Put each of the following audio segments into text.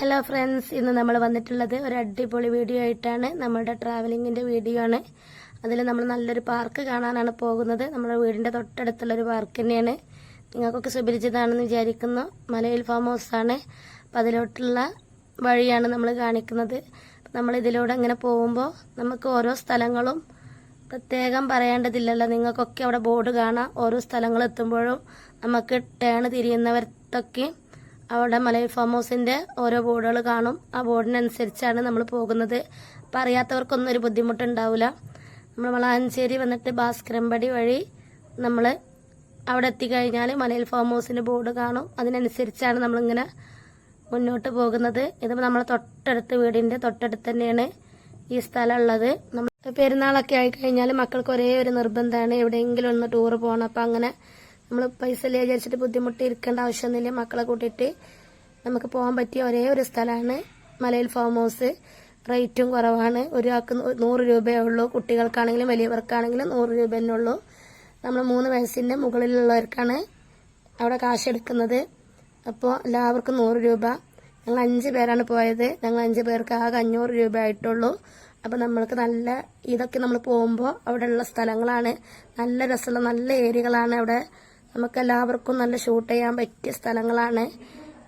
Hello friends ഇന്ന് നമ്മൾ വന്നിട്ടുള്ളത് ഒരു അടിപൊളി വീഡിയോ ആയിട്ടാണ്. നമ്മുടെ ട്രാവലിങ്ങിന്റെ വീഡിയോ ആണ്. അതിൽ നമ്മൾ നല്ലൊരു പാർക്ക് കാണാനാണ് പോകുന്നത്. നമ്മുടെ വീടിന്റെ തൊട്ടടുത്തുള്ളൊരു പാർക്ക് തന്നെയാണ്. നിങ്ങൾക്കൊക്കെ സുപരിചിതാണെന്ന് വിചാരിക്കുന്നു. മലയിൽ ഫാം ഹൗസാണ് അപ്പം അതിലോട്ടുള്ള വഴിയാണ് നമ്മൾ കാണിക്കുന്നത്. നമ്മൾ ഇതിലൂടെ അങ്ങനെ പോകുമ്പോൾ നമുക്ക് ഓരോ സ്ഥലങ്ങളും പ്രത്യേകം പറയേണ്ടതില്ലല്ലോ. നിങ്ങൾക്കൊക്കെ അവിടെ ബോർഡ് കാണാം. ഓരോ സ്ഥലങ്ങൾ എത്തുമ്പോഴും നമുക്ക് ടേൺ തിരിയുന്നവർക്കൊക്കെ അവിടെ മലയിൽ ഫാം ഹൗസിന്റെ ഓരോ ബോർഡുകൾ കാണും. ആ ബോർഡിനനുസരിച്ചാണ് നമ്മൾ പോകുന്നത്. അപ്പം അറിയാത്തവർക്കൊന്നും ഒരു ബുദ്ധിമുട്ടുണ്ടാവില്ല നമ്മൾ വളാഞ്ചേരി വന്നിട്ട് ഭാസ്കരമ്പടി വഴി നമ്മൾ അവിടെ എത്തിക്കഴിഞ്ഞാൽ മലയിൽ ഫാം ഹൗസിന്റെ ബോർഡ് കാണും. അതിനനുസരിച്ചാണ് നമ്മളിങ്ങനെ മുന്നോട്ട് പോകുന്നത്. ഇതിപ്പോൾ നമ്മളെ തൊട്ടടുത്ത് വീടിന്റെ തൊട്ടടുത്ത് തന്നെയാണ് ഈ സ്ഥലം ഉള്ളത് നമ്മൾ പെരുന്നാളൊക്കെ ആയി കഴിഞ്ഞാൽ മക്കൾക്ക് ഒരേ ഒരു നിർബന്ധമാണ് എവിടെയെങ്കിലും ഒന്ന് ടൂർ പോകണം അപ്പം അങ്ങനെ നമ്മൾ പൈസ ഇല്ല വിചാരിച്ചിട്ട് ബുദ്ധിമുട്ടി ഇരിക്കേണ്ട ആവശ്യമൊന്നുമില്ല. മക്കളെ കൂട്ടിയിട്ട് നമുക്ക് പോകാൻ പറ്റിയ ഒരേ ഒരു സ്ഥലമാണ് മലയിൽ ഫാം ഹൗസ് റേറ്റും കുറവാണ്. ഒരാൾക്ക് നൂറ് രൂപയേ ഉള്ളൂ. കുട്ടികൾക്കാണെങ്കിലും വലിയവർക്കാണെങ്കിലും നൂറ് രൂപ തന്നെ ഉള്ളൂ. നമ്മൾ മൂന്ന് വയസ്സിന്റെ മുകളിലുള്ളവർക്കാണ് അവിടെ കാശ് എടുക്കുന്നത്. അപ്പോൾ എല്ലാവർക്കും നൂറ് രൂപ. ഞങ്ങൾ അഞ്ച് പേരാണ് പോയത്. ഞങ്ങൾ അഞ്ച് പേർക്ക് ആകെ അഞ്ഞൂറ് രൂപ ആയിട്ടുള്ളൂ. അപ്പോൾ നമ്മൾക്ക് നല്ല ഇതൊക്കെ നമ്മൾ പോകുമ്പോൾ അവിടെയുള്ള സ്ഥലങ്ങളാണ്. നല്ല രസമുള്ള നല്ല ഏരിയകളാണ് അവിടെ. നമുക്ക് എല്ലാവർക്കും നല്ല ഷൂട്ട് ചെയ്യാൻ പറ്റിയ സ്ഥലങ്ങളാണ്.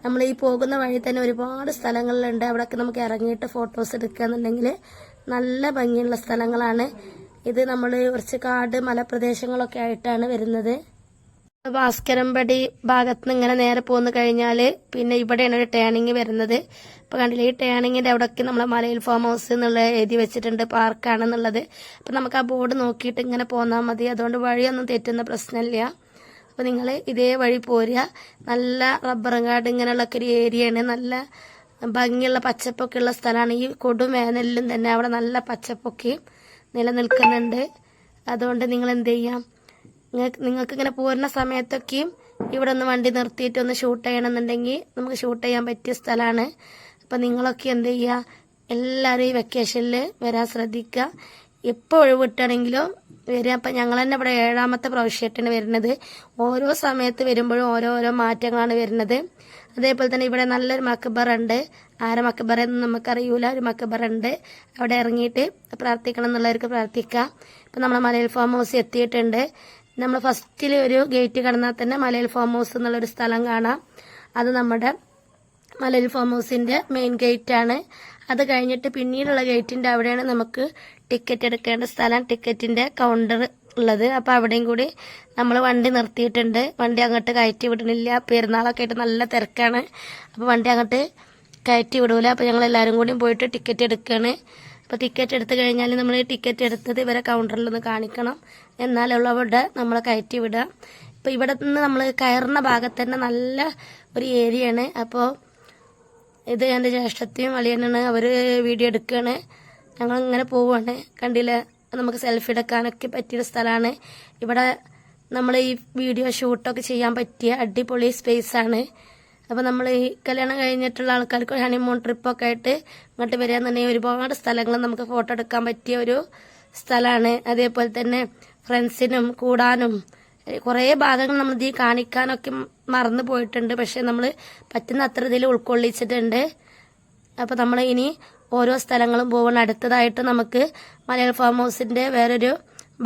നമ്മൾ ഈ പോകുന്ന വഴി തന്നെ ഒരുപാട് സ്ഥലങ്ങളിലുണ്ട്. അവിടെയൊക്കെ നമുക്ക് ഇറങ്ങിയിട്ട് ഫോട്ടോസ് എടുക്കുക എന്നുണ്ടെങ്കിൽ നല്ല ഭംഗിയുള്ള സ്ഥലങ്ങളാണ്. ഇത് നമ്മൾ കുറച്ച് കാട് മലപ്രദേശങ്ങളൊക്കെ ആയിട്ടാണ് വരുന്നത്. ഭാസ്കരമ്പടി ഭാഗത്ത് നിന്ന് ഇങ്ങനെ നേരെ പോന്നു കഴിഞ്ഞാൽ പിന്നെ ഇവിടെയാണ് ഒരു ടേണിങ് വരുന്നത്. ഇപ്പൊ കണ്ടില്ലേ ഈ ടേണിങ്ങിന്റെ അവിടെയൊക്കെ നമ്മളെ മലയിൽ ഫാം ഹൗസ് എന്നുള്ള എഴുതി വെച്ചിട്ടുണ്ട് പാർക്കാണെന്നുള്ളത് അപ്പൊ നമുക്ക് ആ ബോർഡ് നോക്കിയിട്ട് ഇങ്ങനെ പോന്നാൽ മതി. അതുകൊണ്ട് വഴിയൊന്നും തെറ്റുന്ന പ്രശ്നമില്ല. അപ്പൊ നിങ്ങൾ ഇതേ വഴി പോരുക. നല്ല റബ്ബറും കാട് ഇങ്ങനെയുള്ള ഒക്കെ ഒരു ഏരിയയാണ് നല്ല ഭംഗിയുള്ള പച്ചപ്പൊക്കെ ഉള്ള സ്ഥലമാണ്. ഈ കൊടുമേനലിലും തന്നെ അവിടെ നല്ല പച്ചപ്പൊക്കെയും നിലനിൽക്കുന്നുണ്ട്. അതുകൊണ്ട് നിങ്ങൾ എന്ത് ചെയ്യാം? നിങ്ങൾക്ക് ഇങ്ങനെ പോരുന്ന സമയത്തൊക്കെയും ഇവിടെ ഒന്ന് വണ്ടി നിർത്തിയിട്ട് ഒന്ന് ഷൂട്ട് ചെയ്യണമെന്നുണ്ടെങ്കിൽ നമുക്ക് ഷൂട്ട് ചെയ്യാൻ പറ്റിയ സ്ഥലമാണ്. അപ്പം നിങ്ങളൊക്കെ എന്ത് ചെയ്യുക? എല്ലാവരും ഈ വെക്കേഷനിൽ വരാൻ ശ്രദ്ധിക്കുക. എപ്പോൾ ഒഴിവിട്ടാണെങ്കിലും വരിക. അപ്പം ഞങ്ങൾ തന്നെ ഇവിടെ ഏഴാമത്തെ പ്രാവശ്യമായിട്ടാണ് വരുന്നത്. ഓരോ സമയത്ത് വരുമ്പോഴും ഓരോരോ മാറ്റങ്ങളാണ് വരുന്നത്. അതേപോലെ തന്നെ ഇവിടെ നല്ലൊരു മക്കബർ ഉണ്ട്. ആരെ മക്കബർ എന്ന് നമുക്കറിയൂല. ഒരു മക്കബർ ഉണ്ട്. അവിടെ ഇറങ്ങിയിട്ട് പ്രാർത്ഥിക്കണം എന്നുള്ളവർക്ക് പ്രാർത്ഥിക്കാം. ഇപ്പം നമ്മൾ മലയിൽ ഫാം ഹൗസ് എത്തിയിട്ടുണ്ട്. നമ്മൾ ഫസ്റ്റിൽ ഒരു ഗേറ്റ് കടന്നാൽ തന്നെ മലയിൽ ഫാം ഹൗസ് എന്നുള്ളൊരു സ്ഥലം കാണാം. അത് നമ്മുടെ മലയിൽ ഫാം ഹൗസിന്റെ മെയിൻ ഗേറ്റ് ആണ്. അത് കഴിഞ്ഞിട്ട് പിന്നീടുള്ള ഗേറ്റിന്റെ അവിടെയാണ് നമുക്ക് ടിക്കറ്റ് എടുക്കേണ്ട സ്ഥലം ടിക്കറ്റിന്റെ കൗണ്ടർ ഉള്ളത്. അപ്പൊ അവിടെയും കൂടി നമ്മൾ വണ്ടി നിർത്തിയിട്ടുണ്ട്. വണ്ടി അങ്ങോട്ട് കയറ്റി വിടണില്ല പെരുന്നാളൊക്കെ ആയിട്ട് നല്ല തിരക്കാണ്. അപ്പൊ വണ്ടി അങ്ങോട്ട് കയറ്റി വിടൂല. അപ്പൊ ഞങ്ങൾ എല്ലാവരും കൂടി പോയിട്ട് ടിക്കറ്റ് എടുക്കുകയാണ് അപ്പൊ ടിക്കറ്റ് എടുത്തു കഴിഞ്ഞാൽ നമ്മൾ ടിക്കറ്റ് എടുത്തത് ഇവരെ കൗണ്ടറിൽ ഒന്ന് കാണിക്കണം. എന്നാലുള്ള അവിടെ നമ്മൾ കയറ്റി വിടുക ഇപ്പൊ ഇവിടെ നിന്ന് നമ്മൾ കയറുന്ന ഭാഗത്ത് തന്നെ നല്ല ഒരു ഏരിയയാണ് അപ്പോൾ ഇത് എന്റെ ജ്യേഷ്ഠത്തെയും അളിയനാണ് അവർ വീഡിയോ എടുക്കുകയാണ് ഞങ്ങൾ ഇങ്ങനെ പോവുകയാണ് കണ്ടില്ലേ നമുക്ക് സെൽഫി എടുക്കാനൊക്കെ പറ്റിയ സ്ഥലമാണ്. ഇവിടെ നമ്മൾ ഈ വീഡിയോ ഷൂട്ടൊക്കെ ചെയ്യാൻ പറ്റിയ അടിപൊളി സ്പേസ് ആണ്. അപ്പോൾ നമ്മൾ ഈ കല്യാണം കഴിഞ്ഞിട്ടുള്ള ആൾക്കാർക്ക് ഹണിമൂൺ ട്രിപ്പൊക്കെ ആയിട്ട് ഇങ്ങോട്ട് വരികയെന്നുണ്ടെങ്കിൽ ഒരുപാട് സ്ഥലങ്ങൾ നമുക്ക് ഫോട്ടോ എടുക്കാൻ പറ്റിയ ഒരു സ്ഥലമാണ്. അതേപോലെ തന്നെ ഫ്രണ്ട്സിനും കൂടാനും കുറേ ഭാഗങ്ങൾ നമ്മൾ ഇതിൽ കാണിക്കാനൊക്കെ മറന്നു പോയിട്ടുണ്ട്. പക്ഷെ നമ്മൾ പറ്റുന്ന അത്ര ഇതിൽ ഉൾക്കൊള്ളിച്ചിട്ടുണ്ട്. അപ്പോൾ നമ്മൾ ഇനി ഓരോ സ്ഥലങ്ങളും പോവാണ്. അടുത്തതായിട്ട് നമുക്ക് മലയാള ഫാം ഹൗസിന്റെ വേറൊരു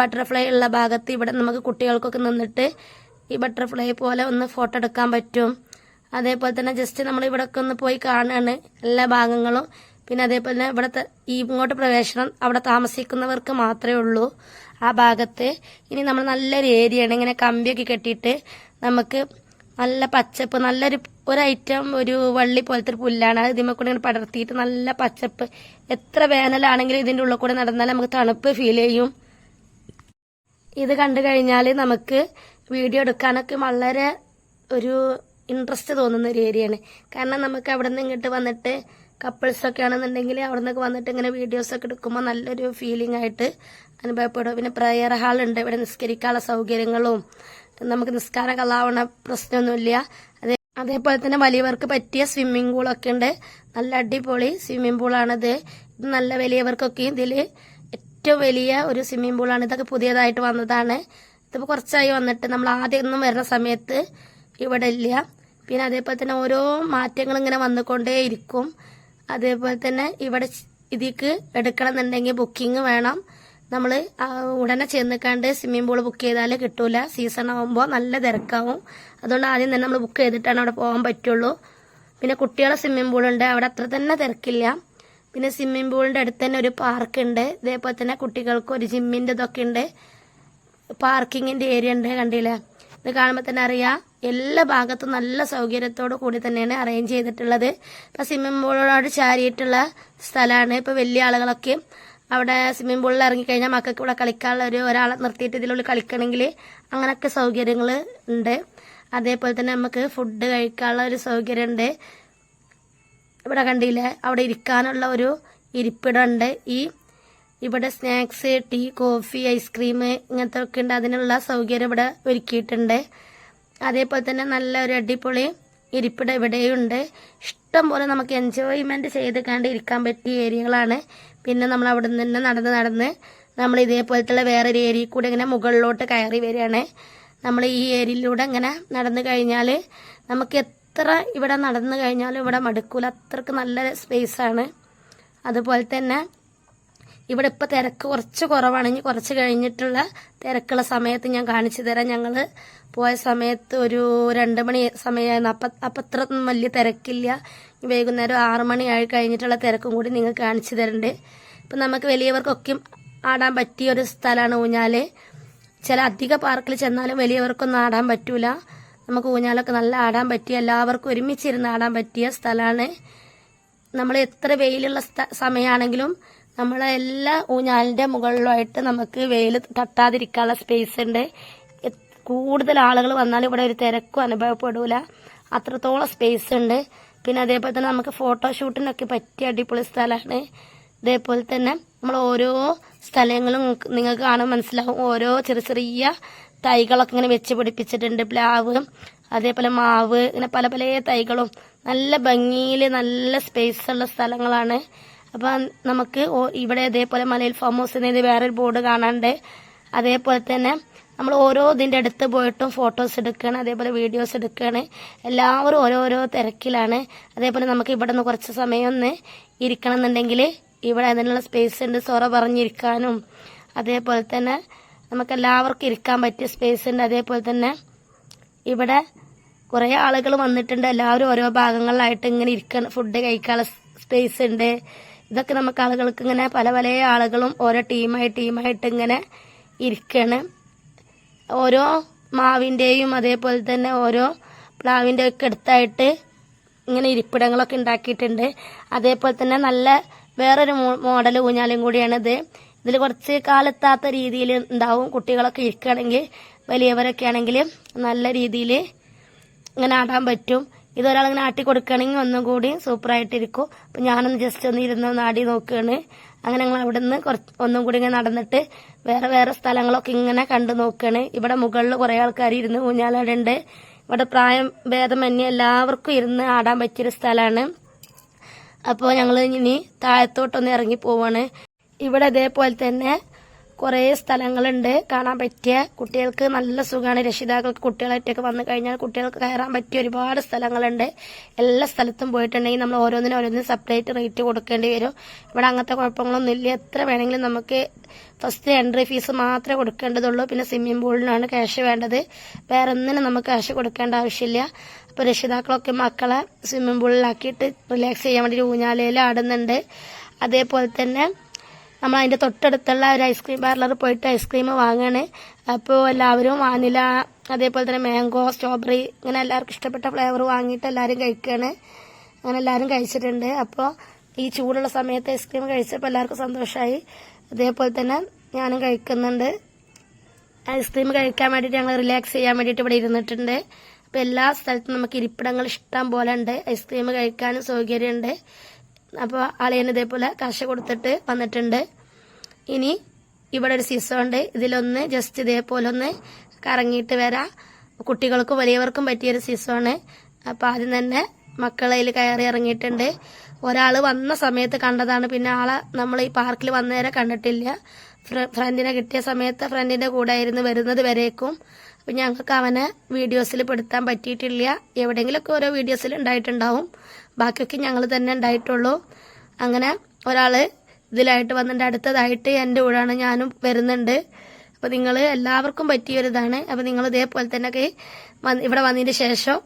ബട്ടർഫ്ലൈ ഉള്ള ഭാഗത്ത് ഇവിടെ നമുക്ക് കുട്ടികൾക്കൊക്കെ നിന്നിട്ട് ഈ ബട്ടർഫ്ലൈ പോലെ ഒന്ന് ഫോട്ടോ എടുക്കാൻ പറ്റും. അതേപോലെ തന്നെ ജസ്റ്റ് നമ്മൾ ഇവിടെയൊക്കെ ഒന്ന് പോയി കാണുകയാണ് എല്ലാ ഭാഗങ്ങളും. പിന്നെ അതേപോലെ തന്നെ ഇവിടുത്തെ ഈ ഇങ്ങോട്ട് പ്രവേശനം അവിടെ താമസിക്കുന്നവർക്ക് മാത്രമേ ഉള്ളൂ ആ ഭാഗത്ത്. ഇനി നമ്മൾ നല്ലൊരു ഏരിയയാണ് ഇങ്ങനെ കമ്പിയൊക്കെ കെട്ടിയിട്ട് നമുക്ക് നല്ല പച്ചപ്പ് നല്ലൊരു ഒരു ഐറ്റം ഒരു വള്ളി പോലത്തെ ഒരു പുല്ലാണ്. അത് ഇതിമ്മ കൂടെ ഇങ്ങനെ പടർത്തിയിട്ട് നല്ല പച്ചപ്പ്. എത്ര വേനലാണെങ്കിലും ഇതിന്റെ ഉള്ളിൽ കൂടെ നടന്നാൽ നമുക്ക് തണുപ്പ് ഫീൽ ചെയ്യും. ഇത് കണ്ടു കഴിഞ്ഞാൽ നമുക്ക് വീഡിയോ എടുക്കാനൊക്കെ വളരെ ഒരു ഇൻട്രസ്റ്റ് തോന്നുന്ന ഒരു ഏരിയയാണ് കാരണം നമുക്ക് അവിടെ നിന്ന് ഇങ്ങോട്ട് വന്നിട്ട് കപ്പിൾസ് ഒക്കെ ആണെന്നുണ്ടെങ്കിൽ അവിടെ നിന്നൊക്കെ വന്നിട്ട് ഇങ്ങനെ വീഡിയോസ് ഒക്കെ എടുക്കുമ്പോൾ നല്ലൊരു ഫീലിംഗ് ആയിട്ട് അനുഭവപ്പെടും. പിന്നെ പ്രയർ ഹാളുണ്ട് ഇവിടെ നിസ്കരിക്കാനുള്ള സൗകര്യങ്ങളും നമുക്ക് നിസ്കാരം കലാവണ പ്രശ്നമൊന്നുമില്ല. അതേപോലെ തന്നെ വലിയവർക്ക് പറ്റിയ സ്വിമ്മിംഗ് പൂളൊക്കെ ഉണ്ട്. നല്ല അടിപൊളി സ്വിമ്മിംഗ് പൂളാണിത് ഇത്. നല്ല വലിയവർക്കൊക്കെ ഇതിൽ ഏറ്റവും വലിയ ഒരു സ്വിമ്മിംഗ് പൂളാണ് ഇതൊക്കെ പുതിയതായിട്ട് വന്നതാണ്. ഇതിപ്പോൾ കുറച്ചായി വന്നിട്ട് നമ്മൾ ആദ്യം ഒന്നും വരുന്ന സമയത്ത് ഇവിടെ ഇല്ല. പിന്നെ അതേപോലെ തന്നെ ഓരോ മാറ്റങ്ങൾ ഇങ്ങനെ വന്നുകൊണ്ടേ ഇരിക്കും. അതേപോലെ തന്നെ ഇവിടെ ഇതിക്ക് എടുക്കണം എന്നുണ്ടെങ്കിൽ ബുക്കിംഗ് വേണം. നമ്മൾ ഉടനെ ചെന്നിക്കാണ്ട് സ്വിമ്മിംഗ് പൂൾ ബുക്ക് ചെയ്താൽ കിട്ടൂല. സീസൺ ആകുമ്പോൾ നല്ല തിരക്കാവും. അതുകൊണ്ട് ആദ്യം തന്നെ നമ്മൾ ബുക്ക് ചെയ്തിട്ടാണ് അവിടെ പോകാൻ പറ്റുള്ളൂ. പിന്നെ കുട്ടികളെ സ്വിമ്മിംഗ് ഉണ്ട്. അവിടെ അത്ര തന്നെ തിരക്കില്ല. പിന്നെ സ്വിമ്മിംഗ് പൂളിന്റെ അടുത്ത് തന്നെ ഒരു പാർക്ക് ഉണ്ട്. ഇതേപോലെ തന്നെ കുട്ടികൾക്ക് ഒരു ജിമ്മിന്റെ ഇതൊക്കെ ഉണ്ട്. പാർക്കിങ്ങിന്റെ ഏരിയ ഉണ്ട്. കണ്ടില്ലേ? ഇത് കാണുമ്പോൾ തന്നെ അറിയാം. എല്ലാ ഭാഗത്തും നല്ല സൗകര്യത്തോടു കൂടി തന്നെയാണ് അറേഞ്ച് ചെയ്തിട്ടുള്ളത്. ഇപ്പം സ്വിമ്മിംഗ് പൂളിനോട് ചാരിയിട്ടുള്ള സ്ഥലമാണ് ഇപ്പം വലിയ ആളുകളൊക്കെ അവിടെ സ്വിമ്മിംഗ് പൂളിൽ ഇറങ്ങിക്കഴിഞ്ഞാൽ മക്കൾക്ക് ഇവിടെ കളിക്കാനുള്ള ഒരു ഒരാളെ നിർത്തിയിട്ട് ഇതിലുള്ളിൽ കളിക്കണമെങ്കിൽ അങ്ങനെയൊക്കെ സൗകര്യങ്ങൾ ഉണ്ട്. അതേപോലെ തന്നെ നമുക്ക് ഫുഡ് കഴിക്കാനുള്ള ഒരു സൗകര്യമുണ്ട് ഇവിടെ കണ്ടില്ലേ? അവിടെ ഇരിക്കാനുള്ള ഒരു ഇരിപ്പിടമുണ്ട് ഈ ഇവിടെ സ്നാക്സ് ടീ കോഫി ഐസ്ക്രീം ഇങ്ങനത്തെ ഒക്കെ ഉണ്ട്. അതിനുള്ള സൗകര്യം ഇവിടെ ഒരുക്കിയിട്ടുണ്ട്. അതേപോലെ തന്നെ നല്ല ഒരു അടിപൊളി ഇരിപ്പിടം ഇവിടെയുണ്ട്. ഇഷ്ടം പോലെ നമുക്ക് എൻജോയ്മെന്റ് ചെയ്ത് കണ്ട് ഇരിക്കാൻ പറ്റിയ ഏരിയകളാണ് പിന്നെ നമ്മൾ അവിടെ നിന്ന് തന്നെ നടന്ന് നടന്ന് നമ്മൾ ഇതേപോലത്തുള്ള വേറൊരു ഏരിയയിൽ കൂടെ ഇങ്ങനെ മുകളിലോട്ട് കയറി വരികയാണ്. നമ്മൾ ഈ ഏരിയയിലൂടെ ഇങ്ങനെ നടന്നു കഴിഞ്ഞാൽ നമുക്ക് എത്ര ഇവിടെ നടന്നു കഴിഞ്ഞാലും ഇവിടെ മടുക്കൂല. അത്രയ്ക്ക് നല്ല സ്പേസാണ് അതുപോലെ തന്നെ ഇവിടെ ഇപ്പം തിരക്ക് കുറച്ച് കുറവാണെങ്കിൽ കുറച്ച് കഴിഞ്ഞിട്ടുള്ള തിരക്കുള്ള സമയത്ത് ഞാൻ കാണിച്ചു തരാം. ഞങ്ങൾ പോയ സമയത്ത് ഒരു രണ്ട് മണി സമയമായിരുന്നു. അപ്പം അപ്പം അത്ര വലിയ തിരക്കില്ല. വൈകുന്നേരം ആറ് മണി ആയി കഴിഞ്ഞിട്ടുള്ള തിരക്കും കൂടി നിങ്ങൾ കാണിച്ചു തരുന്നുണ്ട് ഇപ്പം നമുക്ക് വലിയവർക്കൊക്കെ ആടാൻ പറ്റിയ ഒരു സ്ഥലമാണ് ഊഞ്ഞാൽ. ചില അധിക പാർക്കിൽ ചെന്നാലും വലിയവർക്കൊന്നും ആടാൻ പറ്റൂല. നമുക്ക് ഊഞ്ഞാലൊക്കെ നല്ല ആടാൻ പറ്റിയ എല്ലാവർക്കും ഒരുമിച്ചിരുന്ന് ആടാൻ പറ്റിയ സ്ഥലമാണ്. നമ്മൾ എത്ര വെയിലുള്ള സമയമാണെങ്കിലും നമ്മളെ എല്ലാ ഊഞ്ഞാലിന്റെ മുകളിലുമായിട്ട് നമുക്ക് വെയിൽ തട്ടാതിരിക്കാനുള്ള സ്പേസ് ഉണ്ട്. കൂടുതൽ ആളുകൾ വന്നാലും ഇവിടെ ഒരു തിരക്കും അനുഭവപ്പെടൂല. അത്രത്തോളം സ്പേസ് ഉണ്ട്. പിന്നെ അതേപോലെ തന്നെ നമുക്ക് ഫോട്ടോഷൂട്ടിനൊക്കെ പറ്റിയ അടിപൊളി സ്ഥലമാണ്. ഇതേപോലെ തന്നെ നമ്മൾ ഓരോ സ്ഥലങ്ങളും നിങ്ങൾക്ക് കാണാൻ മനസ്സിലാവും. ഓരോ ചെറിയ ചെറിയ തൈകളൊക്കെ ഇങ്ങനെ വെച്ച് പിടിപ്പിച്ചിട്ടുണ്ട്. പ്ലാവ് അതേപോലെ മാവ് ഇങ്ങനെ പല പല തൈകളും. നല്ല ഭംഗിയിൽ നല്ല സ്പേസ് ഉള്ള സ്ഥലങ്ങളാണ്. അപ്പം നമുക്ക് ഇവിടെ ഇതേപോലെ മലയിൽ ഫാം ഹൗസ് വേറൊരു ബോർഡ് കാണാണ്ട് അതേപോലെ തന്നെ നമ്മൾ ഓരോ ഇതിന്റെ അടുത്ത് പോയിട്ടും ഫോട്ടോസ് എടുക്കുകയാണ് അതേപോലെ വീഡിയോസ് എടുക്കുകയാണ്. എല്ലാവരും ഓരോരോ തിരക്കിലാണ്. അതേപോലെ നമുക്ക് ഇവിടെ നിന്ന് കുറച്ച് സമയം ഒന്ന് ഇരിക്കണം എന്നുണ്ടെങ്കിൽ ഇവിടെ അതിനുള്ള സ്പേസ് ഉണ്ട് സൊറ പറഞ്ഞിരിക്കാനും. അതേപോലെ തന്നെ നമുക്ക് എല്ലാവർക്കും ഇരിക്കാൻ പറ്റിയ സ്പേസ് ഉണ്ട്. അതേപോലെ തന്നെ ഇവിടെ കുറേ ആളുകൾ വന്നിട്ടുണ്ട്. എല്ലാവരും ഓരോ ഭാഗങ്ങളിലായിട്ട് ഇങ്ങനെ ഇരിക്കണം. ഫുഡ് കഴിക്കാനുള്ള സ്പേസ് ഉണ്ട്. ഇതൊക്കെ നമുക്ക് ആളുകൾക്ക് ഇങ്ങനെ പല പല ആളുകളും ഓരോ ടീമായി ടീമായിട്ട് ഇങ്ങനെ ഇരിക്കണം. ഓരോ മാവിന്റെയും അതേപോലെ തന്നെ ഓരോ പ്ലാവിന്റെ ഒക്കെ അടുത്തായിട്ട് ഇങ്ങനെ ഇരിപ്പിടങ്ങളൊക്കെ ഉണ്ടാക്കിയിട്ടുണ്ട്. അതേപോലെ തന്നെ നല്ല വേറൊരു മോഡൽ ഊഞ്ഞാലും കൂടിയാണിത് ഇതിൽ കുറച്ച് കാലെത്താത്ത രീതിയിൽ ഉണ്ടാവും കുട്ടികളൊക്കെ ഇരിക്കുകയാണെങ്കിൽ വലിയവരൊക്കെ ആണെങ്കിൽ നല്ല രീതിയിൽ ഇങ്ങനെ ആടാൻ പറ്റും. ഇതൊരാൾ ഇങ്ങനെ ആട്ടി കൊടുക്കുകയാണെങ്കിൽ ഒന്നും കൂടി സൂപ്പറായിട്ടിരിക്കും അപ്പം ഞാനൊന്ന് ജസ്റ്റ് ഒന്ന് ഇരുന്ന് നാടി നോക്കുകയാണ്. അങ്ങനെ ഞങ്ങൾ അവിടെ നിന്ന് കുറച്ച് ഒന്നും കൂടി ഇങ്ങനെ നടന്നിട്ട് വേറെ വേറെ സ്ഥലങ്ങളൊക്കെ ഇങ്ങനെ കണ്ടു നോക്കുകയാണ് ഇവിടെ മുകളിൽ കുറേ ആൾക്കാർ ഇരുന്ന് ഊഞ്ഞാലാടുണ്ട് ഇവിടെ പ്രായം ഭേദമന്യേ എല്ലാവർക്കും ഇരുന്ന് ആടാൻ പറ്റിയൊരു സ്ഥലമാണ്. അപ്പോൾ ഞങ്ങൾ ഇനി താഴത്തോട്ടൊന്ന് ഇറങ്ങി പോവാണ്. ഇവിടെ അതേപോലെ തന്നെ കുറേ സ്ഥലങ്ങളുണ്ട് കാണാൻ പറ്റിയ കുട്ടികൾക്ക് നല്ല സുഖമാണ് രക്ഷിതാക്കൾക്ക് കുട്ടികളായിട്ടൊക്കെ വന്നു കഴിഞ്ഞാൽ കുട്ടികൾക്ക് കയറാൻ പറ്റിയ ഒരുപാട് സ്ഥലങ്ങളുണ്ട്. എല്ലാ സ്ഥലത്തും പോയിട്ടുണ്ടെങ്കിൽ നമ്മൾ ഓരോന്നിനും ഓരോന്നിനും സെപ്പറേറ്റ് റേറ്റ് കൊടുക്കേണ്ടി വരും. ഇവിടെ അങ്ങനത്തെ കുഴപ്പങ്ങളൊന്നും ഇല്ല. എത്ര വേണമെങ്കിലും നമുക്ക് ഫസ്റ്റ് എൻട്രി ഫീസ് മാത്രമേ കൊടുക്കേണ്ടതുള്ളൂ. പിന്നെ സ്വിമ്മിംഗ് പൂളിനാണ് ക്യാഷ് വേണ്ടത്. വേറെ ഒന്നിനും നമുക്ക് ക്യാഷ് കൊടുക്കേണ്ട ആവശ്യമില്ല. അപ്പോൾ രക്ഷിതാക്കളൊക്കെ മക്കളെ സ്വിമ്മിംഗ് പൂളിലാക്കിയിട്ട് റിലാക്സ് ചെയ്യാൻ വേണ്ടി ഊഞ്ഞാലയിൽ ആടുന്നുണ്ട്. അതേപോലെ തന്നെ നമ്മൾ അതിന്റെ തൊട്ടടുത്തുള്ള ഒരു ഐസ്ക്രീം പാർലറിൽ പോയിട്ട് ഐസ്ക്രീം വാങ്ങുകയാണ് അപ്പോൾ എല്ലാവരും വാനില അതേപോലെ തന്നെ മാംഗോ സ്ട്രോബെറി ഇങ്ങനെ എല്ലാവർക്കും ഇഷ്ടപ്പെട്ട ഫ്ലേവർ വാങ്ങിയിട്ട് എല്ലാവരും കഴിക്കുകയാണ് അങ്ങനെ എല്ലാവരും കഴിച്ചിട്ടുണ്ട്. അപ്പോൾ ഈ ചൂടുള്ള സമയത്ത് ഐസ്ക്രീം കഴിച്ചപ്പോൾ എല്ലാവർക്കും സന്തോഷമായി അതേപോലെ തന്നെ ഞാനും കഴിക്കുന്നുണ്ട്. ഐസ്ക്രീം കഴിക്കാൻ വേണ്ടിയിട്ട് ഞങ്ങൾ റിലാക്സ് ചെയ്യാൻ വേണ്ടിയിട്ട് ഇവിടെ ഇരുന്നിട്ടുണ്ട്. അപ്പോൾ എല്ലാ സ്ഥലത്തും നമുക്ക് ഇരിപ്പിടങ്ങൾ ഇഷ്ടം പോലെ ഉണ്ട്. ഐസ്ക്രീം കഴിക്കാനും സൗകര്യമുണ്ട്. അപ്പോൾ അളിയന് ഇതേപോലെ കാശ് കൊടുത്തിട്ട് വന്നിട്ടുണ്ട്. ഇനി ഇവിടെ ഒരു സീസൺ ഉണ്ട്. ഇതിലൊന്ന് ജസ്റ്റ് ഇതേപോലെ ഒന്ന് കറങ്ങിയിട്ട് വരാം. കുട്ടികൾക്കും വലിയവർക്കും പറ്റിയൊരു ആണ്. അപ്പോൾ ആദ്യം തന്നെ മക്കളതിൽ കയറി ഇറങ്ങിയിട്ടുണ്ട്. ഒരാൾ വന്ന സമയത്ത് കണ്ടതാണ്. പിന്നെ ആളെ നമ്മൾ ഈ പാർക്കിൽ വന്നേരെ കണ്ടിട്ടില്ല. ഫ്രണ്ടിനെ കിട്ടിയ സമയത്ത് ഫ്രണ്ടിന്റെ കൂടെ ആയിരുന്നു വരുന്നത് വരേക്കും. അപ്പം ഞങ്ങൾക്ക് അവനെ വീഡിയോസിൽ പെടുത്താൻ പറ്റിയിട്ടില്ല. എവിടെയെങ്കിലുമൊക്കെ ഓരോ വീഡിയോസിൽ ഉണ്ടായിട്ടുണ്ടാവും. ബാക്കിയൊക്കെ ഞങ്ങൾ തന്നെ ഉണ്ടായിട്ടുള്ളൂ. അങ്ങനെ ഒരാൾ ഇതിലായിട്ട് വന്നിട്ട് അടുത്തതായിട്ട് എന്റെ കൂടാണ് ഞാനും വരുന്നുണ്ട്. അപ്പോൾ നിങ്ങൾ എല്ലാവർക്കും പറ്റിയൊരിതാണ്. അപ്പോൾ നിങ്ങൾ ഇതേപോലെ തന്നെ ഒക്കെ വന്ന് ഇവിടെ വന്നതിന് ശേഷം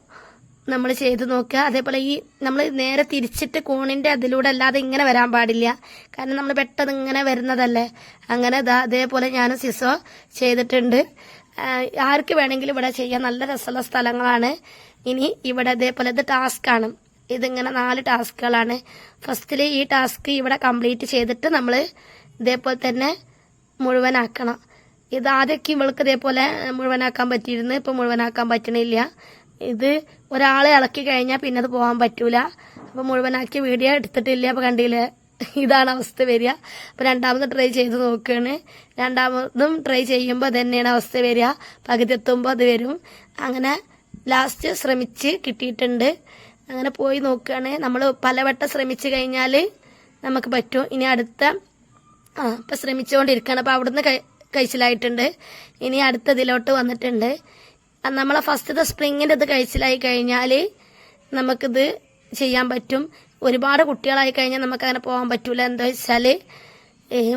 നമ്മൾ ചെയ്ത് നോക്കുക. അതേപോലെ ഈ നമ്മൾ നേരെ തിരിച്ചിട്ട് കോണിന്റെ അതിലൂടെ അല്ലാതെ ഇങ്ങനെ വരാൻ പാടില്ല. കാരണം നമ്മൾ പെട്ടെന്ന് ഇങ്ങനെ വരുന്നതല്ലേ? അങ്ങനെ അതേപോലെ ഞാൻ സിസോ ചെയ്തിട്ടുണ്ട്. ആർക്ക് വേണമെങ്കിലും ഇവിടെ ചെയ്യാൻ നല്ല രസമുള്ള സ്ഥലങ്ങളാണ്. ഇനി ഇവിടെ അതേപോലെ ഇത് ടാസ്ക്കാണ് ഇതിങ്ങനെ നാല് ടാസ്കുകളാണ്. ഫസ്റ്റിൽ ഈ ടാസ്ക് ഇവിടെ കംപ്ലീറ്റ് ചെയ്തിട്ട് നമ്മൾ ഇതേപോലെ തന്നെ മുഴുവനാക്കണം. ഇത് ആദ്യമൊക്കെ ഇവൾക്ക് ഇതേപോലെ മുഴുവനാക്കാൻ പറ്റിയിരുന്നു. ഇപ്പം മുഴുവനാക്കാൻ പറ്റണില്ല. ഇത് ഒരാളെ ഇളക്കി കഴിഞ്ഞാൽ പിന്നെ അത് പോകാൻ പറ്റൂല. അപ്പം മുഴുവനാക്കി വീഡിയോ എടുത്തിട്ടില്ല. അപ്പം കണ്ടില്ലേ? ഇതാണ് അവസ്ഥ വരിക. അപ്പം രണ്ടാമത് ട്രൈ ചെയ്ത് നോക്കുകയാണ് രണ്ടാമതും ട്രൈ ചെയ്യുമ്പോൾ തന്നെയാണ് അവസ്ഥ വരിക. പകുതി എത്തുമ്പോൾ അത് വരും. അങ്ങനെ ലാസ്റ്റ് ശ്രമിച്ച് കിട്ടിയിട്ടുണ്ട്. അങ്ങനെ പോയി നോക്കുകയാണ്. നമ്മൾ പലവട്ടം ശ്രമിച്ചു കഴിഞ്ഞാൽ നമുക്ക് പറ്റും. ഇനി അടുത്ത ആ ഇപ്പം ശ്രമിച്ചുകൊണ്ടിരിക്കുകയാണ്. അപ്പം അവിടുന്ന് കഴിച്ചിലായിട്ടുണ്ട്. ഇനി അടുത്ത ഇതിലോട്ട് വന്നിട്ടുണ്ട്. നമ്മളെ ഫസ്റ്റത്തെ സ്പ്രിങ്ങിന്റെ ഇത് കഴിച്ചിലായി കഴിഞ്ഞാൽ നമുക്കിത് ചെയ്യാൻ പറ്റും. ഒരുപാട് കുട്ടികളായി കഴിഞ്ഞാൽ നമുക്ക് അങ്ങനെ പോകാൻ പറ്റൂല. എന്താ വെച്ചാൽ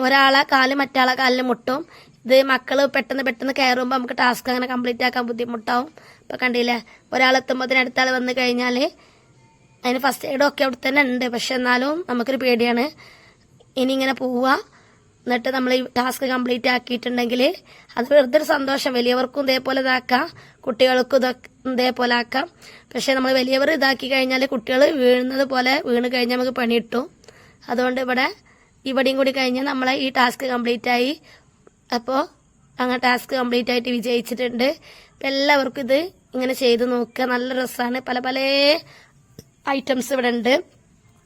ഒരാളെ കാൽ മറ്റാളെ കാലിൽ മുട്ടും. ഇത് മക്കൾ പെട്ടെന്ന് പെട്ടെന്ന് കയറുമ്പോൾ നമുക്ക് ടാസ്ക് അങ്ങനെ കംപ്ലീറ്റ് ആക്കാൻ ബുദ്ധിമുട്ടാവും. ഇപ്പം കണ്ടില്ലേ ഒരാളെത്തുമ്പോൾ അടുത്ത ആൾ വന്നു കഴിഞ്ഞാൽ അതിന് ഫസ്റ്റ് എയ്ഡ് ഒക്കെ അവിടെ തന്നെ ഉണ്ട്. പക്ഷെ എന്നാലും നമുക്കൊരു പേടിയാണ്. ഇനി ഇങ്ങനെ പോവുക. എന്നിട്ട് നമ്മൾ ഈ ടാസ്ക് കംപ്ലീറ്റ് ആക്കിയിട്ടുണ്ടെങ്കിൽ അത് വെറുതെ ഒരു സന്തോഷം. വലിയവർക്കും ഇതേപോലെ ഇതാക്കാം. കുട്ടികൾക്കും ഇതൊക്കെ ഇതേപോലെ ആക്കാം. പക്ഷെ നമ്മൾ വലിയവർ ഇതാക്കി കഴിഞ്ഞാൽ കുട്ടികൾ വീഴുന്നത് പോലെ വീണ് കഴിഞ്ഞാൽ നമുക്ക് പണി കിട്ടും അതുകൊണ്ട് ഇവിടെ ഇവിടെയും കൂടി കഴിഞ്ഞാൽ നമ്മളെ ഈ ടാസ്ക് കംപ്ലീറ്റ് ആയി. അപ്പോൾ അങ്ങനെ ടാസ്ക് കംപ്ലീറ്റ് ആയിട്ട് വിജയിച്ചിട്ടുണ്ട്. അപ്പം എല്ലാവർക്കും ഇത് ഇങ്ങനെ ചെയ്ത് നോക്കുക. നല്ല രസമാണ് പല പല ഐറ്റംസ് ഇവിടെ ഉണ്ട്.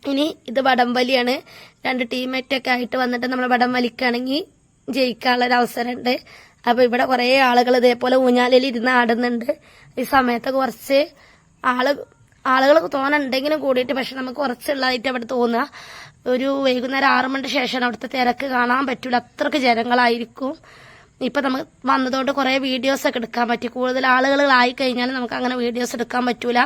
ഇനി ഇത് വടംവലിയാണ് രണ്ട് ടീമേറ്റൊക്കെ ആയിട്ട് വന്നിട്ട് നമ്മൾ വടം വലിക്കുകയാണെങ്കിൽ ജയിക്കാനുള്ള ഒരു അവസരമുണ്ട്. അപ്പൊ ഇവിടെ കുറേ ആളുകൾ ഇതേപോലെ ഊഞ്ഞാലിൽ ഇരുന്ന് ആടുന്നുണ്ട്. ഈ സമയത്തൊക്കെ കുറച്ച് ആൾ ആളുകൾ തോന്നുന്നുണ്ടെങ്കിലും കൂടിയിട്ട് പക്ഷെ നമുക്ക് കുറച്ചുള്ളതായിട്ട് അവിടെ തോന്നുക. ഒരു വൈകുന്നേരം ആറു മണിക്ക് ശേഷം അവിടുത്തെ തിരക്ക് കാണാൻ പറ്റൂല. അത്രയ്ക്ക് ജനങ്ങളായിരിക്കും. ഇപ്പൊ നമുക്ക് വന്നതുകൊണ്ട് കുറേ വീഡിയോസ് ഒക്കെ എടുക്കാൻ പറ്റി. കൂടുതൽ ആളുകളായി കഴിഞ്ഞാൽ നമുക്ക് അങ്ങനെ വീഡിയോസ് എടുക്കാൻ പറ്റൂല.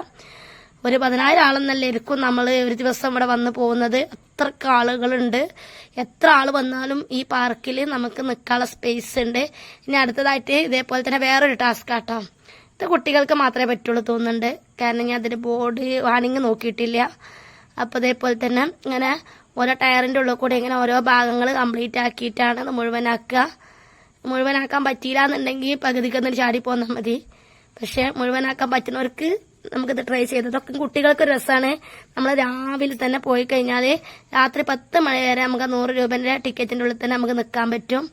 ഒരു പതിനായിരം ആളെന്നല്ല ഇരിക്കും നമ്മൾ ഒരു ദിവസം ഇവിടെ വന്ന് പോകുന്നത്. അത്രയ്ക്ക് ആളുകളുണ്ട്? എത്ര ആൾ വന്നാലും ഈ പാർക്കിൽ നമുക്ക് നിൽക്കാനുള്ള സ്പേസ് ഉണ്ട്. ഇനി അടുത്തതായിട്ട് ഇതേപോലെ തന്നെ വേറൊരു ടാസ്ക് ആട്ടോ. ഇത് കുട്ടികൾക്ക് മാത്രമേ പറ്റുള്ളൂ തോന്നുന്നുണ്ട്. കാരണം ഞാൻ അതിന്റെ ബോർഡ് വാണിങ് നോക്കിയിട്ടില്ല. അപ്പോൾ ഇതേപോലെ തന്നെ ഇങ്ങനെ ഓരോ ടയറിന്റെ ഉള്ളിൽ കൂടെ ഇങ്ങനെ ഓരോ ഭാഗങ്ങൾ കംപ്ലീറ്റ് ആക്കിയിട്ടാണ് മുഴുവനാക്കുക. മുഴുവനാക്കാൻ പറ്റിയില്ല എന്നുണ്ടെങ്കിൽ പകുതിക്കൊന്നും ചാടി പോന്നാൽ മതി. പക്ഷേ മുഴുവനാക്കാൻ പറ്റുന്നവർക്ക് നമുക്കിത് ട്രൈ ചെയ്ത് ഇതൊക്കെ കുട്ടികൾക്ക് രസമാണ് നമ്മൾ രാവിലെ തന്നെ പോയി കഴിഞ്ഞാൽ രാത്രി പത്ത് മണി വരെ നമുക്ക് നൂറ് രൂപേന്റെ ടിക്കറ്റിന്റെ ഉള്ളിൽ തന്നെ നമുക്ക് നിൽക്കാൻ പറ്റും.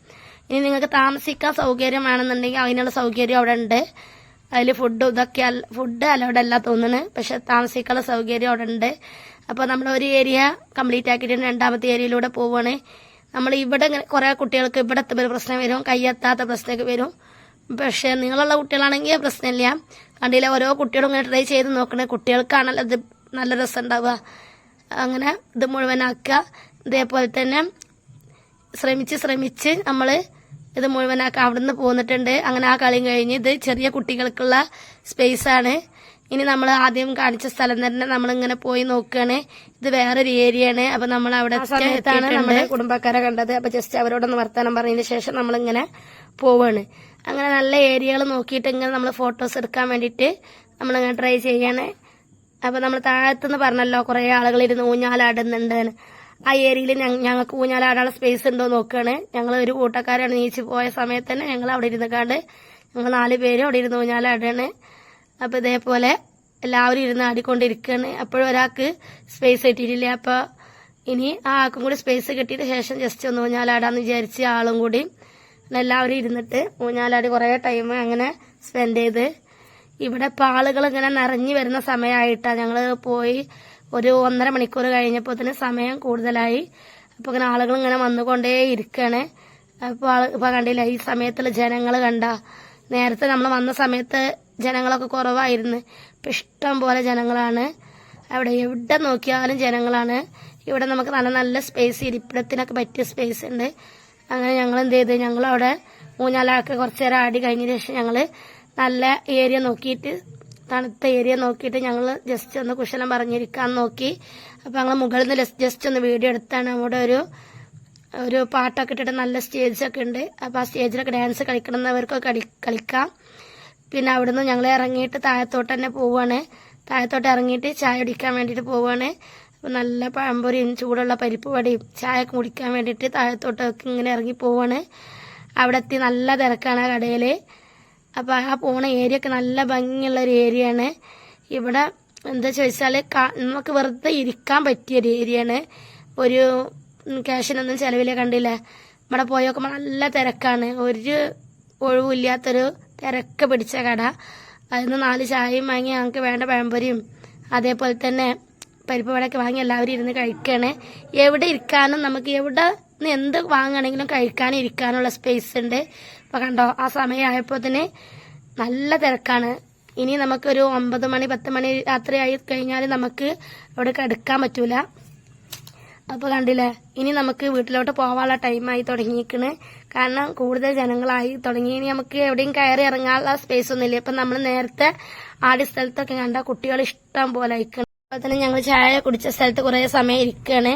ഇനി നിങ്ങൾക്ക് താമസിക്കാൻ സൗകര്യം വേണമെന്നുണ്ടെങ്കിൽ അതിനുള്ള സൗകര്യം അവിടെ ഉണ്ട്. അതിൽ ഫുഡ് ഇതൊക്കെ ഫുഡ് അലൗഡ് അല്ല തോന്നുന്നു. പക്ഷെ താമസിക്കാനുള്ള സൗകര്യം അവിടെ ഉണ്ട്. അപ്പോൾ നമ്മൾ ഒരു ഏരിയ കംപ്ലീറ്റ് ആക്കിയിട്ട് രണ്ടാമത്തെ ഏരിയയിലൂടെ പോവുകയാണ് നമ്മൾ ഇവിടെ ഇങ്ങനെ കുറേ കുട്ടികൾക്ക് ഇവിടെ എത്തുമ്പോൾ പ്രശ്നം വരും. കയ്യെത്താത്ത പ്രശ്നമൊക്കെ വരും. പക്ഷേ നിങ്ങളുള്ള കുട്ടികളാണെങ്കിൽ പ്രശ്നമില്ല. കണ്ടില്ല ഓരോ കുട്ടികളും ഇങ്ങനെ ട്രൈ ചെയ്ത് നോക്കണേ. കുട്ടികൾക്കാണല്ലോ ഇത് നല്ല രസം ഉണ്ടാവുക. അങ്ങനെ ഇത് മുഴുവനാക്കുക ഇതേപോലെ തന്നെ ശ്രമിച്ച് ശ്രമിച്ച് നമ്മൾ ഇത് മുഴുവനാക്കുക അവിടെ നിന്ന് പോന്നിട്ടുണ്ട്. അങ്ങനെ ആ കളിയും കഴിഞ്ഞ് ഇത് ചെറിയ കുട്ടികൾക്കുള്ള സ്പേസ് ആണ്. ഇനി നമ്മൾ ആദ്യം കാണിച്ച സ്ഥലം തന്നെ നമ്മളിങ്ങനെ പോയി നോക്കുകയാണ്. ഇത് വേറൊരു ഏരിയ ആണ്. അപ്പൊ നമ്മൾ അവിടെ സമയത്താണ് നമ്മുടെ കുടുംബക്കാരെ കണ്ടത്. അപ്പൊ ജസ്റ്റ് അവരോടൊന്ന് വർത്താനം പറഞ്ഞതിന് ശേഷം നമ്മളിങ്ങനെ പോവാണ്. അങ്ങനെ നല്ല ഏരിയകൾ നോക്കിയിട്ട് ഇങ്ങനെ നമ്മൾ ഫോട്ടോസ് എടുക്കാൻ വേണ്ടിയിട്ട് നമ്മളിങ്ങനെ ട്രൈ ചെയ്യാണ്. അപ്പോൾ നമ്മൾ താഴത്തുനിന്ന് പറഞ്ഞല്ലോ കുറേ ആളുകൾ ഇരുന്ന് ഊഞ്ഞാലാടുന്നുണ്ട് ആ ഏരിയയിൽ ഞങ്ങൾക്ക് ഊഞ്ഞാലാടാനുള്ള സ്പേസ് ഉണ്ടോ നോക്കുകയാണ് ഞങ്ങൾ ഒരു കൂട്ടക്കാരാണ് നീച്ച് പോയ സമയത്ത് തന്നെ ഞങ്ങൾ അവിടെ ഇരുന്നിക്കാണ്ട് ഞങ്ങൾ നാല് പേരും അവിടെ ഇരുന്ന് ഊഞ്ഞാലാടാണ്. അപ്പം ഇതേപോലെ എല്ലാവരും ഇരുന്ന് ആടിക്കൊണ്ടിരിക്കുകയാണ് അപ്പോഴും ഒരാൾക്ക് സ്പേസ് കിട്ടിയിട്ടില്ല. അപ്പോൾ ഇനി ആ ആൾക്കും കൂടി സ്പേസ് കിട്ടിയിട്ട് ശേഷം ജസ്റ്റ് ഒന്ന് ഊഞ്ഞാലാടാന്ന് വിചാരിച്ച് ആളും കൂടി എല്ലാവരും ഇരുന്നിട്ട് ഊഞ്ഞാലാടി കുറേ ടൈം അങ്ങനെ സ്പെൻഡ് ചെയ്ത്. ഇവിടെ ഇപ്പൊ ആളുകൾ ഇങ്ങനെ നിറഞ്ഞു വരുന്ന സമയമായിട്ടാണ് ഞങ്ങൾ പോയി ഒരു ഒന്നര മണിക്കൂർ കഴിഞ്ഞപ്പോൾ തന്നെ സമയം കൂടുതലായി. അപ്പൊ ഇങ്ങനെ ആളുകൾ ഇങ്ങനെ വന്നുകൊണ്ടേ ഇരിക്കുകയാണ് അപ്പോൾ ആൾ ഇപ്പൊ കണ്ടില്ല ഈ സമയത്തുള്ള ജനങ്ങൾ കണ്ട നേരത്തെ നമ്മൾ വന്ന സമയത്ത് ജനങ്ങളൊക്കെ കുറവായിരുന്നു. ഇപ്പൊ ഇഷ്ടം പോലെ ജനങ്ങളാണ്. അവിടെ എവിടെ നോക്കിയാലും ജനങ്ങളാണ്. ഇവിടെ നമുക്ക് നല്ല നല്ല സ്പേസ് ഇരിപ്പിടത്തിനൊക്കെ പറ്റിയ സ്പേസ് ഉണ്ട്. അങ്ങനെ ഞങ്ങൾ എന്ത് ചെയ്ത് ഞങ്ങൾ അവിടെ മൂന്നാലാൾക്ക് കുറച്ച് നേരം ആടി കഴിഞ്ഞ ശേഷം ഞങ്ങൾ നല്ല ഏരിയ നോക്കിയിട്ട് തണുത്ത ഏരിയ നോക്കിയിട്ട് ഞങ്ങൾ ജസ്റ്റ് ഒന്ന് കുശലം പറഞ്ഞിരിക്കാൻ നോക്കി. അപ്പോൾ ഞങ്ങൾ മുകളിൽ നിന്ന് ജസ്റ്റ് ഒന്ന് വീഡിയോ എടുത്താണ്. അവിടെ ഒരു ഒരു പാട്ടൊക്കെ ഇട്ടിട്ട് നല്ല സ്റ്റേജൊക്കെ ഉണ്ട്. അപ്പോൾ ആ സ്റ്റേജിലൊക്കെ ഡാൻസ് കളിക്കണമെന്നവർക്കൊക്കെ കളി കളിക്കാം. പിന്നെ അവിടുന്ന് ഞങ്ങൾ ഇറങ്ങിയിട്ട് താഴത്തോട്ട് തന്നെ പോവുകയാണ് താഴത്തോട്ട് ഇറങ്ങിയിട്ട് ചായ കുടിക്കാൻ വേണ്ടിയിട്ട് പോവുകയാണ് അപ്പോൾ നല്ല പഴംപൊരിയും ചൂടുള്ള പരിപ്പ് വടയും ചായ കുടിക്കാൻ വേണ്ടിയിട്ട് താഴത്തോട്ടൊക്കെ ഇങ്ങനെ ഇറങ്ങി പോവാണ്. അവിടെ എത്തി നല്ല തിരക്കാണ് ആ കടയിൽ അപ്പോൾ ആ പോണ ഏരിയ ഒക്കെ നല്ല ഭംഗിയുള്ള ഒരു ഏരിയയാണ് ഇവിടെ എന്താ ചോദിച്ചാൽ നമുക്ക് വെറുതെ ഇരിക്കാൻ പറ്റിയ ഒരു ഏരിയയാണ് ഒരു ക്യാഷിനൊന്നും ചിലവില്ല കണ്ടില്ല. ഇവിടെ പോയി നോക്കുമ്പോൾ നല്ല തിരക്കാണ്. ഒരു ഒഴിവില്ലാത്തൊരു തിരക്ക് പിടിച്ച കട. അതിന് നാല് ചായയും വാങ്ങി ഞങ്ങൾക്ക് വേണ്ട പഴംപൊരിയും അതേപോലെ തന്നെ പരിപ്പ് വടയൊക്കെ വാങ്ങി എല്ലാവരും ഇരുന്ന് കഴിക്കണേ. എവിടെ ഇരിക്കാനും നമുക്ക് എവിടെ എന്ത് വാങ്ങണമെങ്കിലും കഴിക്കാനും ഇരിക്കാനുള്ള സ്പേസ് ഉണ്ട്. അപ്പോൾ കണ്ടോ ആ സമയമായപ്പോൾ തന്നെ നല്ല തിരക്കാണ്. ഇനി നമുക്കൊരു ഒമ്പത് മണി പത്ത് മണി രാത്രി ആയി കഴിഞ്ഞാൽ നമുക്ക് അവിടെ കിടക്കാൻ പറ്റൂല. അപ്പോൾ കണ്ടില്ലേ ഇനി നമുക്ക് വീട്ടിലോട്ട് പോകാനുള്ള ടൈമായി തുടങ്ങിയിരിക്കണ്. കാരണം കൂടുതൽ ജനങ്ങളായി തുടങ്ങി. ഇനി നമുക്ക് എവിടെയും കയറി ഇറങ്ങാനുള്ള സ്പേസ് ഒന്നുമില്ല. ഇപ്പം നമ്മൾ നേരത്തെ ആടി സ്ഥലത്തൊക്കെ കണ്ട കുട്ടികൾ ഇഷ്ടം പോലെ അയക്കണം അതുപോലെ തന്നെ ഞങ്ങൾ ചായ കുടിച്ച സ്ഥലത്ത് കുറേ സമയം ഇരിക്കുകയാണ്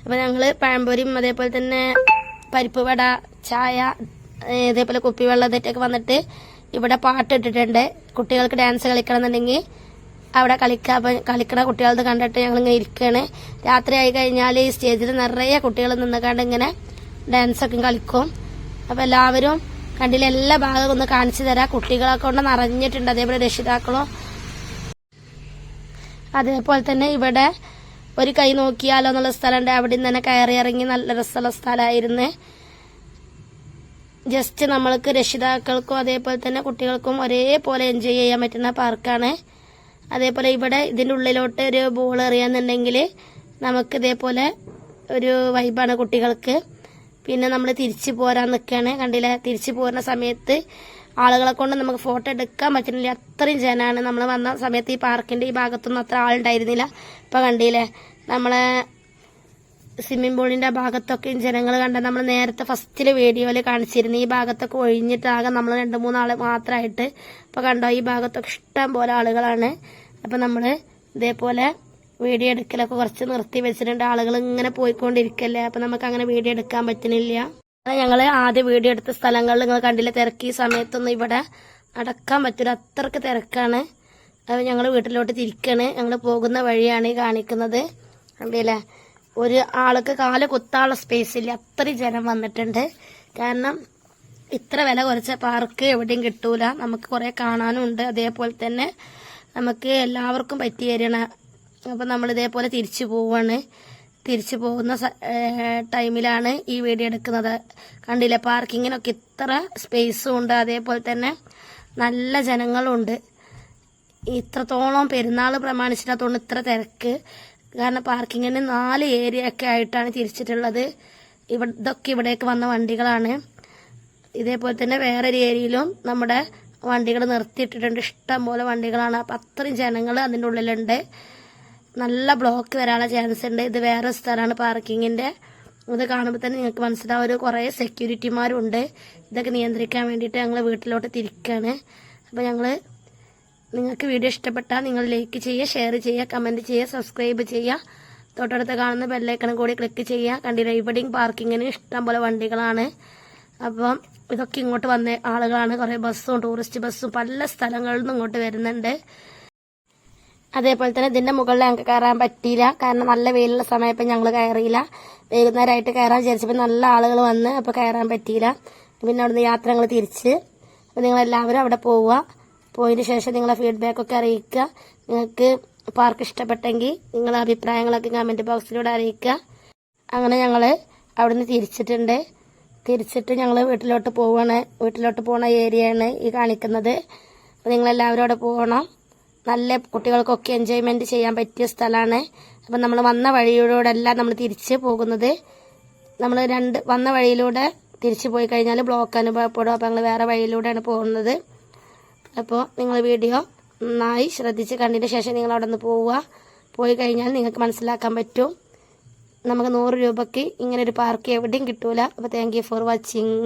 അപ്പോൾ ഞങ്ങൾ പഴംപൊരിയും അതേപോലെ തന്നെ പരിപ്പ് വട ചായ ഇതേപോലെ കുപ്പിവെള്ളം ഇതൊക്കെ വന്നിട്ട് ഇവിടെ പാട്ട് പാട്ടിട്ടിട്ടുണ്ട് കുട്ടികൾക്ക് ഡാൻസ് കളിക്കണം എന്നുണ്ടെങ്കിൽ അവിടെ കളിക്കാൻ കളിക്കണ കുട്ടികളത് കണ്ടിട്ട് ഞങ്ങൾ ഇങ്ങനെ ഇരിക്കുകയാണ് രാത്രി ആയി കഴിഞ്ഞാൽ ഈ സ്റ്റേജിൽ നിറയെ കുട്ടികൾ നിന്നുകൊണ്ട് ഇങ്ങനെ ഡാൻസൊക്കെ കളിക്കും. അപ്പം എല്ലാവരും കണ്ടില്ല എല്ലാ ഭാഗവും ഒന്ന് കാണിച്ചു തരാം. കുട്ടികളെ കൊണ്ട് നിറഞ്ഞിട്ടുണ്ട്. അതേപോലെ രക്ഷിതാക്കളും അതേപോലെ തന്നെ ഇവിടെ ഒരു കൈ നോക്കിയാലോ എന്നുള്ള സ്ഥലമുണ്ട്. അവിടെ നിന്ന് തന്നെ കയറി ഇറങ്ങി നല്ല രസമുള്ള സ്ഥലമായിരുന്നു. ജസ്റ്റ് നമ്മൾക്ക് രക്ഷിതാക്കൾക്കും അതേപോലെ തന്നെ കുട്ടികൾക്കും ഒരേപോലെ എൻജോയ് ചെയ്യാൻ പറ്റുന്ന പാർക്കാണ്. അതേപോലെ ഇവിടെ ഇതിന്റെ ഉള്ളിലോട്ട് ഒരു ബോൾ എറിയാന്നുണ്ടെങ്കിൽ നമുക്ക് ഇതേപോലെ ഒരു വൈബാണ് കുട്ടികൾക്ക്. പിന്നെ നമ്മൾ തിരിച്ചു പോരാൻ നിൽക്കുകയാണ്. കണ്ടില്ല? തിരിച്ചു പോരുന്ന സമയത്ത് ആളുകളെ കൊണ്ട് നമുക്ക് ഫോട്ടോ എടുക്കാൻ പറ്റുന്നില്ല. അത്രയും ജനാണ്. നമ്മൾ വന്ന സമയത്ത് ഈ പാർക്കിന്റെ ഈ ഭാഗത്തൊന്നും അത്ര ആളുണ്ടായിരുന്നില്ല. ഇപ്പം കണ്ടില്ലേ? നമ്മളെ സ്വിമ്മിംഗ് പൂളിന്റെ ഭാഗത്തൊക്കെ ജനങ്ങൾ കണ്ട നമ്മൾ നേരത്തെ ഫസ്റ്റിലെ വീഡിയോയിൽ കാണിച്ചിരുന്നു. ഈ ഭാഗത്തൊക്കെ ഒഴിഞ്ഞിട്ടാകെ നമ്മൾ രണ്ട് മൂന്നാൾ മാത്രമായിട്ട് ഇപ്പം കണ്ടോ? ഈ ഭാഗത്തൊക്കെ ഇഷ്ടം പോലെ ആളുകളാണ്. അപ്പോൾ നമ്മൾ ഇതേപോലെ വീഡിയോ എടുക്കലൊക്കെ കുറച്ച് നിർത്തി വെച്ചിട്ടുണ്ട്. ആളുകൾ ഇങ്ങനെ പോയിക്കൊണ്ടിരിക്കല്ലേ? അപ്പം നമുക്ക് അങ്ങനെ വീഡിയോ എടുക്കാൻ പറ്റുന്നില്ല. ഞങ്ങൾ ആദ്യം വീഡിയോ എടുത്ത സ്ഥലങ്ങളിൽ നിങ്ങൾ കണ്ടില്ല? തിരക്ക് ഈ സമയത്തൊന്നും ഇവിടെ നടക്കാൻ പറ്റില്ല അത്രയ്ക്ക് തിരക്കാണ്. അത് ഞങ്ങൾ വീട്ടിലോട്ട് തിരിക്കാണ്. ഞങ്ങൾ പോകുന്ന വഴിയാണ് ഈ കാണിക്കുന്നത്. കണ്ടില്ലേ? ഒരു ആൾക്ക് കാൽ കുത്താനുള്ള സ്പേസ് ഇല്ല. അത്രയും ജനം വന്നിട്ടുണ്ട്. കാരണം ഇത്ര വില കുറച്ച പാർക്ക് എവിടെയും കിട്ടൂല. നമുക്ക് കുറെ കാണാനും ഉണ്ട്. അതേപോലെ തന്നെ നമുക്ക് എല്ലാവർക്കും പറ്റി തരണ അപ്പം നമ്മൾ ഇതേപോലെ തിരിച്ചു പോവാണ്. തിരിച്ചു പോകുന്ന ടൈമിലാണ് ഈ വീഡിയോ എടുക്കുന്നത്. കണ്ടില്ലേ പാർക്കിങ്ങിനൊക്കെ ഇത്ര സ്പേസും ഉണ്ട്. അതേപോലെ തന്നെ നല്ല ജനങ്ങളുണ്ട്. ഇത്രത്തോളം പെരുന്നാൾ പ്രമാണിച്ചിടത്തോണ്ട് ഇത്ര തിരക്ക്. കാരണം പാർക്കിങ്ങിന് നാല് ഏരിയ ഒക്കെ ആയിട്ടാണ് തിരിച്ചിട്ടുള്ളത്. ഇവിടെ ഇതൊക്കെ ഇവിടേക്ക് വന്ന വണ്ടികളാണ്. ഇതേപോലെ തന്നെ വേറൊരു ഏരിയയിലും നമ്മുടെ വണ്ടികൾ നിർത്തിയിട്ടിട്ടുണ്ട്. ഇഷ്ടം പോലെ വണ്ടികളാണ്. അപ്പം അത്രയും ജനങ്ങൾ അതിന്റെ ഉള്ളിലുണ്ട്. നല്ല ബ്ലോക്ക് വരാനുള്ള ചാൻസ് ഉണ്ട് ഇത് വേറെ സ്ഥലമാണ് പാർക്കിങ്ങിന്റെ ഇത് കാണുമ്പോൾ തന്നെ നിങ്ങൾക്ക് മനസ്സിലാവും. കുറേ സെക്യൂരിറ്റിമാരും ഉണ്ട് ഇതൊക്കെ നിയന്ത്രിക്കാൻ വേണ്ടിയിട്ട് ഞങ്ങൾ വീട്ടിലോട്ട് തിരിക്കുകയാണ് അപ്പോൾ ഞങ്ങൾ നിങ്ങൾക്ക് വീഡിയോ ഇഷ്ടപ്പെട്ടാൽ നിങ്ങൾ ലൈക്ക് ചെയ്യുക ഷെയർ ചെയ്യുക കമന്റ് ചെയ്യുക സബ്സ്ക്രൈബ് ചെയ്യുക. തൊട്ടടുത്ത് കാണുന്ന ബെല്ലൈക്കണം കൂടി ക്ലിക്ക് ചെയ്യുക. കണ്ടില്ല ഇവിടെയും പാർക്കിങ്ങിന് ഇഷ്ടം പോലെ വണ്ടികളാണ്. അപ്പം ഇതൊക്കെ ഇങ്ങോട്ട് വന്ന ആളുകളാണ്. കുറേ ബസ്സും ടൂറിസ്റ്റ് ബസ്സും പല സ്ഥലങ്ങളിൽ നിന്നും ഇങ്ങോട്ട് വരുന്നുണ്ട്. അതേപോലെ തന്നെ ഇതിന്റെ മുകളിൽ ഞങ്ങൾക്ക് കയറാൻ പറ്റിയില്ല. കാരണം നല്ല വെയിലുള്ള സമയപ്പം ഞങ്ങൾ കയറിയില്ല. വൈകുന്നേരമായിട്ട് കയറാൻ വിചാരിച്ചപ്പോൾ നല്ല ആളുകൾ വന്ന് അപ്പോൾ കയറാൻ പറ്റിയില്ല. പിന്നെ അവിടുന്ന് യാത്ര ഞങ്ങൾ തിരിച്ച്. അപ്പോൾ നിങ്ങളെല്ലാവരും അവിടെ പോവുക. പോയതിന് ശേഷം നിങ്ങളെ ഫീഡ്ബാക്ക് ഒക്കെ അറിയിക്കുക. നിങ്ങൾക്ക് പാർക്ക് ഇഷ്ടപ്പെട്ടെങ്കിൽ നിങ്ങളെ അഭിപ്രായങ്ങളൊക്കെ കമന്റ് ബോക്സിലൂടെ അറിയിക്കുക. അങ്ങനെ ഞങ്ങൾ അവിടുന്ന് തിരിച്ചിട്ടുണ്ട്. തിരിച്ചിട്ട് ഞങ്ങൾ വീട്ടിലോട്ട് പോവാണ്. വീട്ടിലോട്ട് പോണ ഏരിയയാണ് ഈ കാണിക്കുന്നത്. അപ്പോൾ നിങ്ങളെല്ലാവരും അവിടെ പോകണം. നല്ല കുട്ടികൾക്കൊക്കെ എൻജോയ്മെന്റ് ചെയ്യാൻ പറ്റിയ സ്ഥലമാണ് അപ്പം നമ്മൾ വന്ന വഴിയിലൂടെ അല്ല നമ്മൾ തിരിച്ച് പോകുന്നത്. നമ്മൾ രണ്ട് വന്ന വഴിയിലൂടെ തിരിച്ചു പോയി കഴിഞ്ഞാൽ ബ്ലോക്ക് അനുഭവപ്പെടും. അപ്പോൾ ഞങ്ങൾ വേറെ വഴിയിലൂടെയാണ് പോകുന്നത്. അപ്പോൾ നിങ്ങൾ വീഡിയോ നന്നായി ശ്രദ്ധിച്ച് കണ്ടതിന് ശേഷം നിങ്ങൾ അവിടെ നിന്ന് പോവുക. പോയി കഴിഞ്ഞാൽ നിങ്ങൾക്ക് മനസ്സിലാക്കാൻ പറ്റും. നമുക്ക് നൂറ് രൂപയ്ക്ക് ഇങ്ങനെ ഒരു പാർക്ക് എവിടെയും കിട്ടൂല. അപ്പോൾ താങ്ക് ഫോർ വാച്ചിങ്